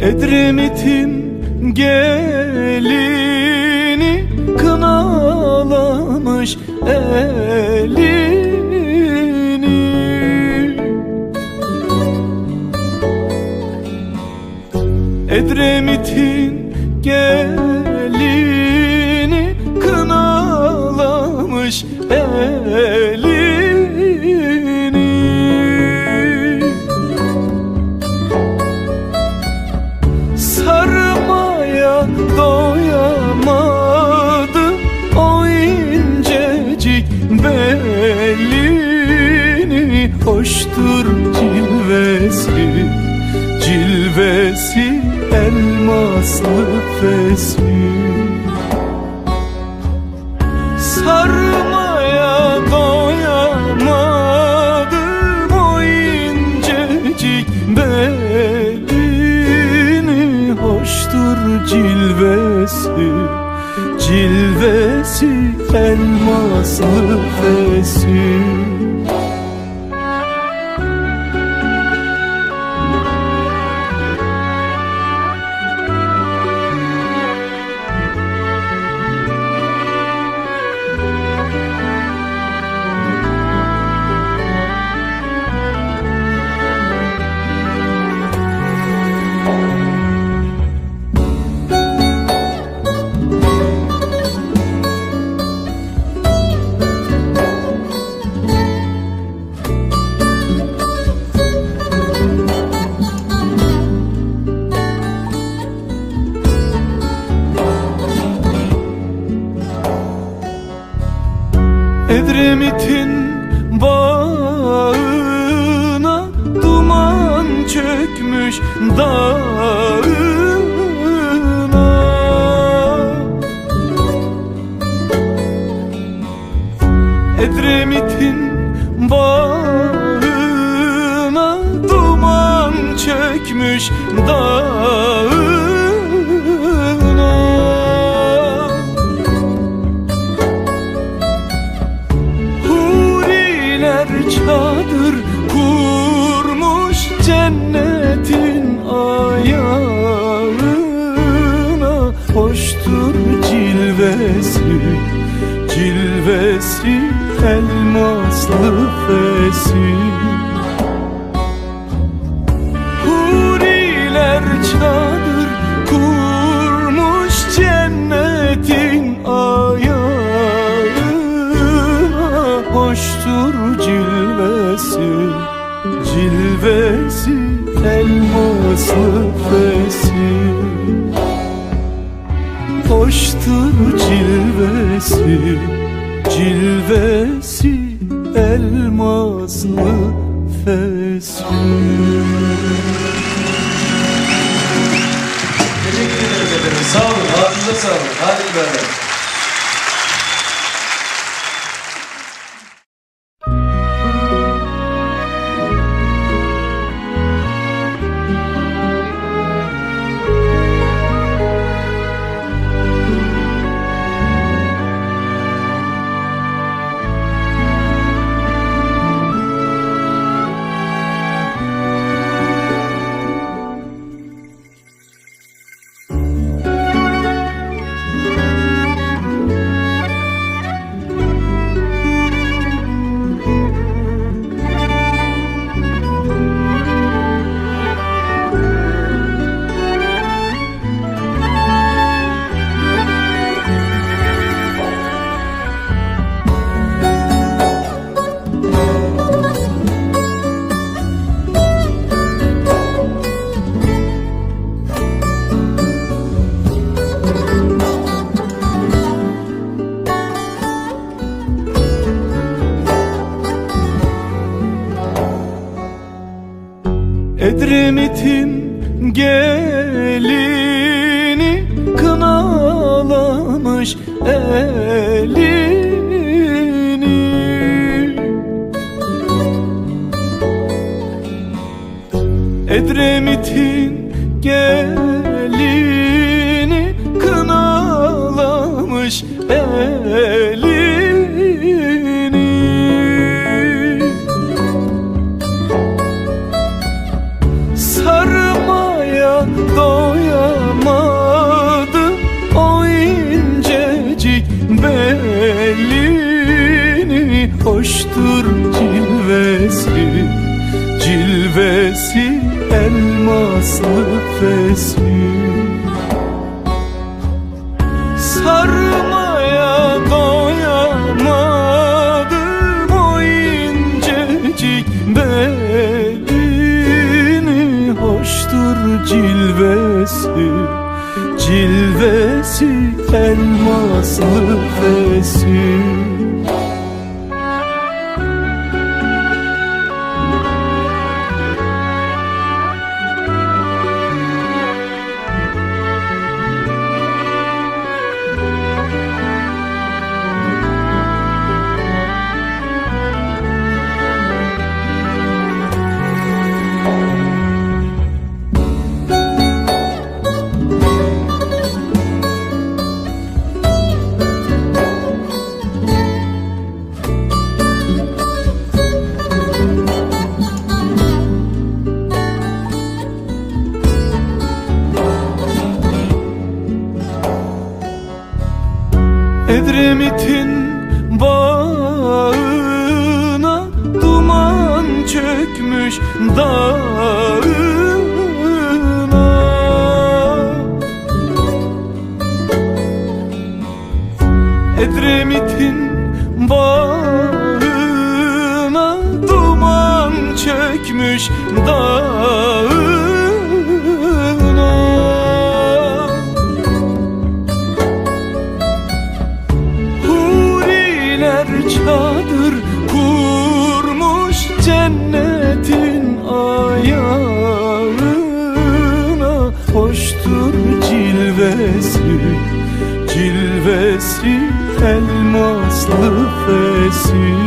Edremit'in gelini kınalamış elini. Edremit'in gelini kınalamış doyamadım o incecik belini Hoştur cilvesi, cilvesi elmaslı fesi cilvesi, cilvesi elmaslı fesi Edremit'in bağına duman çökmüş dağına. Edremit'in bağına duman çökmüş dağına çadır kurmuş cennetin ayağına. Hoştur cilvesi, cilvesi elmaslı fesi cilvesi elmaslı fesi Hoştur cilvesi, cilvesi elmaslı fesi Teşekkür ederiz efendim. Sağ olun. Ağzınıza sağlık. Hadi gelini kınalamış elini. Edremit'in gelini Sarmaya doyamadım o incecik belini. Hoştur cilvesi elmaslı fesi çökmüş dağına. Edremit'in bağına duman çökmüş dağına fesi